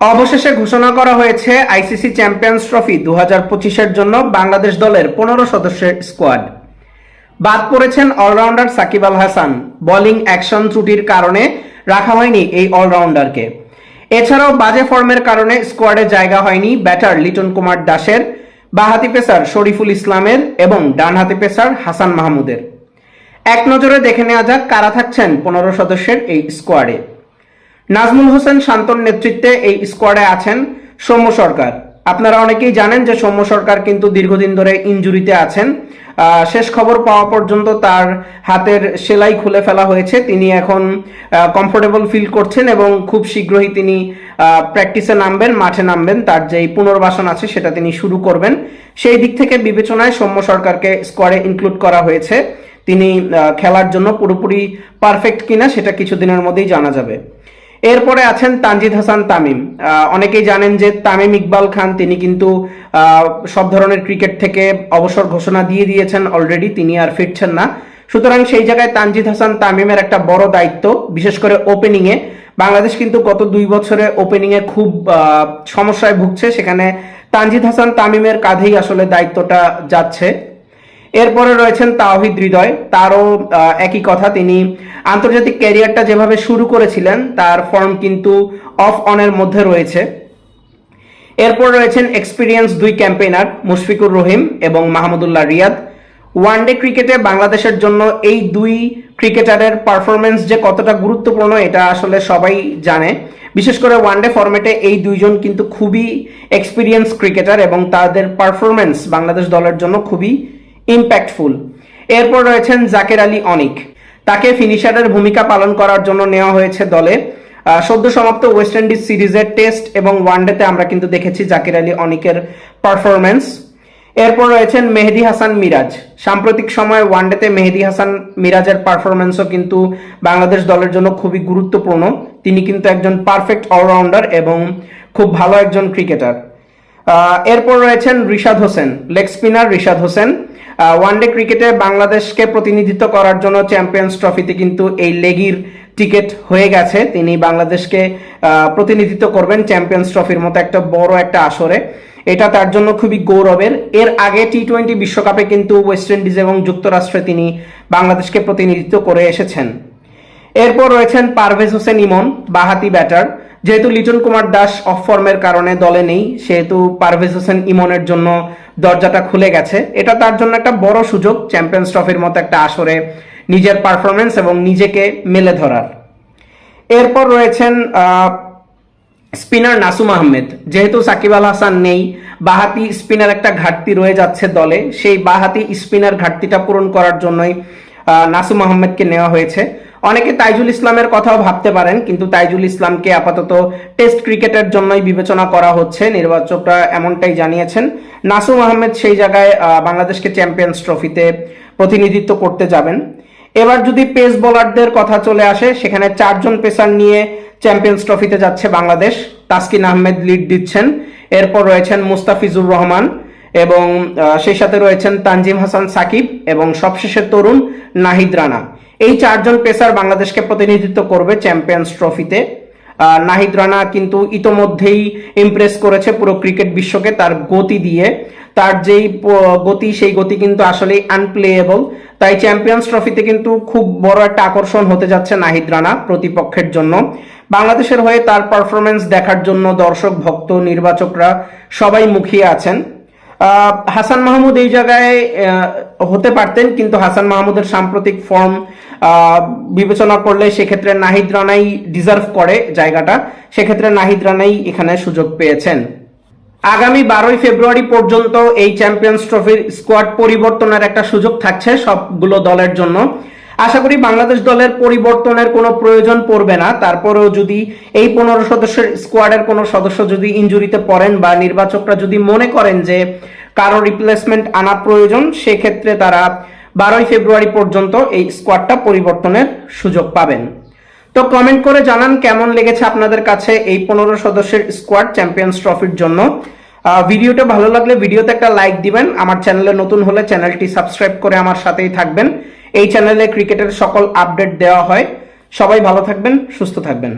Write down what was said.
অবশেষে ঘোষণা করা হয়েছে আইসিসি চ্যাম্পিয়ন্স ট্রফি দু হাজার পঁচিশের জন্য বাংলাদেশ দলের পনেরো সদস্যের স্কোয়াড। বাদ পড়েছেন allrounder Shakib Al Hasan. Bowling action ত্রুটির কারণে রাখা হয়নি এই অলরাউন্ডারকে। এছাড়াও বাজে ফর্মের কারণে স্কোয়াডে জায়গা হয়নি ব্যাটার লিটন কুমার দাসের, বাহাতি পেসার শরীফুল ইসলামের এবং ডানহাতি পেসার হাসান মাহমুদের। এক নজরে দেখে নেওয়া যাক কারা থাকছেন পনেরো সদস্যের এই স্কোয়াডে। নাজমুল হোসেন শান্তর নেতৃত্বে এই স্কোয়াডে আছেন সৌম্য সরকার। আপনারা অনেকেই জানেন যে সৌম্য সরকার কিন্তু দীর্ঘদিন ধরে ইনজুরিতে আছেন। শেষ খবর পাওয়া পর্যন্ত তার হাতের সেলাই খুলে ফেলা হয়েছে। তিনি এখন কমফোর্টেবল ফিল করছেন এবং খুব শীঘ্রই তিনি প্র্যাকটিসে নামবেন, মাঠে নামবেন। তার যেই পুনর্বাসন আছে সেটা তিনি শুরু করবেন। সেই দিক থেকে বিবেচনায় সৌম্য সরকারকে স্কোয়াডে ইনক্লুড করা হয়েছে। তিনি খেলার জন্য পুরোপুরি পারফেক্ট কিনা সেটা কিছুদিনের মধ্যেই জানা যাবে। এরপরে আছেন তানজিদ হাসান তামিম। অনেকেই জানেন যে তামিম ইকবাল খান, তিনি কিন্তু সব ধরনের ক্রিকেট থেকে অবসর ঘোষণা দিয়ে দিয়েছেন অলরেডি তিনি আর ফিরছেন না। সুতরাং সেই জায়গায় তানজিদ হাসান তামিমের একটা বড় দায়িত্ব, বিশেষ করে ওপেনিং এ। বাংলাদেশ কিন্তু গত দুই বছরে ওপেনিং এ খুব সমস্যায় ভুগছে, সেখানে তানজিদ হাসান তামিমের কাঁধেই আসলে দায়িত্বটা যাচ্ছে। এরপরে রয়েছেন তাওহিদ হৃদয়। তারও একই কথা, তিনি আন্তর্জাতিক ক্যারিয়ারটা যেভাবে শুরু করেছিলেন, তার ফর্ম কিন্তু অফ অনের মধ্যে রয়েছে। এরপর রয়েছেন এক্সপিরিয়েন্স দুই ক্যাম্পেইনার, মুশফিকুর রহিম এবং মাহমুদুল্লাহ রিয়াদ। ওয়ানডে ক্রিকেটে বাংলাদেশের জন্য এই দুই ক্রিকেটারের পারফরমেন্স যে কতটা গুরুত্বপূর্ণ, এটা আসলে সবাই জানে। বিশেষ করে ওয়ানডে ফরম্যাটে এই দুইজন কিন্তু খুবই এক্সপিরিয়েন্স ক্রিকেটার এবং তাদের পারফরমেন্স বাংলাদেশ দলের জন্য খুবই ইম্প্যাক্টফুল এরপর রয়েছেন জাকের আলী অনিক। তাকে ফিনিশারের ভূমিকা পালন করার জন্য নেওয়া হয়েছে দলে। সদ্য সমাপ্ত ওয়েস্ট ইন্ডিজ সিরিজের টেস্ট এবং ওয়ানডেতে আমরা কিন্তু দেখেছি জাকির আলী অনিকের পারফরমেন্স এরপর রয়েছেন মেহেদি হাসান মিরাজ। সাম্প্রতিক সময়ে ওয়ানডেতে মেহেদি হাসান মিরাজের পারফরমেন্সও কিন্তু বাংলাদেশ দলের জন্য খুবই গুরুত্বপূর্ণ। তিনি কিন্তু একজন পারফেক্ট অলরাউন্ডার এবং খুব ভালো একজন ক্রিকেটার এরপর রয়েছেন Rishad Hossain, leg spinner Rishad Hossain. One day ক্রিকেটে বাংলাদেশকে প্রতিনিধিত্ব করার জন্য চ্যাম্পিয়ন্স ট্রফিতে কিন্তু এই লেগির টিকিট হয়ে গেছে। তিনি বাংলাদেশকে প্রতিনিধিত্ব করবেন চ্যাম্পিয়ন্স ট্রফির মতো একটা বড় একটা আসরে। এটা তার জন্য খুবই গৌরবের। এর আগে টি টোয়েন্টি বিশ্বকাপে কিন্তু ওয়েস্ট ইন্ডিজ এবং যুক্তরাষ্ট্রে তিনি বাংলাদেশকে প্রতিনিধিত্ব করে এসেছেন। এরপর রয়েছেন পারভেজ হোসেন ইমন, বাহাতি ব্যাটার। যেহেতু লিটন কুমার দাস অফ ফর্মের কারণে দলে নেই, সেহেতু পারভেজ হোসেন ইমনের জন্য দরজাটা খুলে গেছে। এটা তার জন্য একটা বড় সুযোগ চ্যাম্পিয়ন্স ট্রফির মতো একটা আসরে নিজের পারফরমেন্স এবং নিজেকে মেলে ধরার। এরপর রয়েছেন স্পিনার নাসুম আহমেদ। যেহেতু সাকিব আল হাসান নেই, বাহাতি স্পিনার একটা ঘাটতি রয়ে যাচ্ছে দলে। সেই বাহাতি স্পিনার ঘাটতিটা পূরণ করার জন্যই নাসুম আহমেদকে নেওয়া হয়েছে। অনেকে তাইজুল ইসলামের কথাও ভাবতে পারেন, কিন্তু তাইজুল ইসলামকে আপাতত টেস্ট ক্রিকেটের জন্যই বিবেচনা করা হচ্ছে। নির্বাচকরা এমনটাই জানিয়েছেন। নাসুম আহমেদ সেই জায়গায় বাংলাদেশকে চ্যাম্পিয়ন্স ট্রফিতে প্রতিনিধিত্ব করতে যাবেন। এবার যদি পেস বোলারদের কথা চলে আসে, সেখানে চারজন পেসার নিয়ে চ্যাম্পিয়ন্স ট্রফিতে যাচ্ছে বাংলাদেশ। তাসকিন আহমেদ লিড দিচ্ছেন। এরপর রয়েছেন মুস্তাফিজুর রহমান এবং সেই সাথে রয়েছেন তানজিম হাসান সাকিব এবং সবশেষে তরুণ নাহিদ রানা। এই চারজন পেসার বাংলাদেশকে প্রতিনিধিত্ব করবে চ্যাম্পিয়ন্স ট্রফিতে। নাহিদ রানা কিন্তু ইতোমধ্যেই ইমপ্রেস করেছে পুরো ক্রিকেট বিশ্বকে তার গতি দিয়ে। তার যেই গতি, সেই গতি কিন্তু আসলে আনপ্লেয়েবল তাই চ্যাম্পিয়ন্স ট্রফিতে কিন্তু খুব বড় একটা আকর্ষণ হতে যাচ্ছে নাহিদ রানা প্রতিপক্ষের জন্য। বাংলাদেশের হয়ে তার পারফরমেন্স দেখার জন্য দর্শক, ভক্ত, নির্বাচকরা সবাই মুখিয়ে আছেন। হাসান মাহমুদ এই জায়গায় হতে পারতেন, কিন্তু হাসান মাহমুদের সাম্প্রতিক ফর্ম বিবেচনা করলে সেক্ষেত্রে নাহিদ রানাই ডিজার্ভ করে জায়গাটা। সেক্ষেত্রে নাহিদ রানাই এখানে সুযোগ পেয়েছেন। আগামী বারোই ফেব্রুয়ারি পর্যন্ত এই চ্যাম্পিয়ন্স ট্রফির স্কোয়াড পরিবর্তনের একটা সুযোগ থাকছে সবগুলো দলের জন্য। আশা করি বাংলাদেশ দলের পরিবর্তনের কোনো প্রয়োজন পড়বে না। তারপরেও যদি এই পনেরো সদস্যের স্কোয়াডের কোনো সদস্য যদি ইনজুরিতে পড়েন বা নির্বাচকরা যদি মনে করেন যে কারও রিপ্লেসমেন্ট আনা প্রয়োজন, সেক্ষেত্রে তারা বারোই ফেব্রুয়ারি পর্যন্ত এই স্কোয়াডটা পরিবর্তনের সুযোগ পাবেন। তো কমেন্ট করে জানান কেমন লেগেছে আপনাদের কাছে এই পনেরো সদস্যের স্কোয়াড চ্যাম্পিয়ন্স ট্রফির জন্য। ভিডিওটা ভালো লাগলে ভিডিওতে একটা লাইক দিবেন। আমার চ্যানেলে নতুন হলে চ্যানেলটি সাবস্ক্রাইব করে আমার সাথেই থাকবেন। এই চ্যানেলে ক্রিকেটের সকল আপডেট দেওয়া হয়। সবাই ভালো থাকবেন, সুস্থ থাকবেন।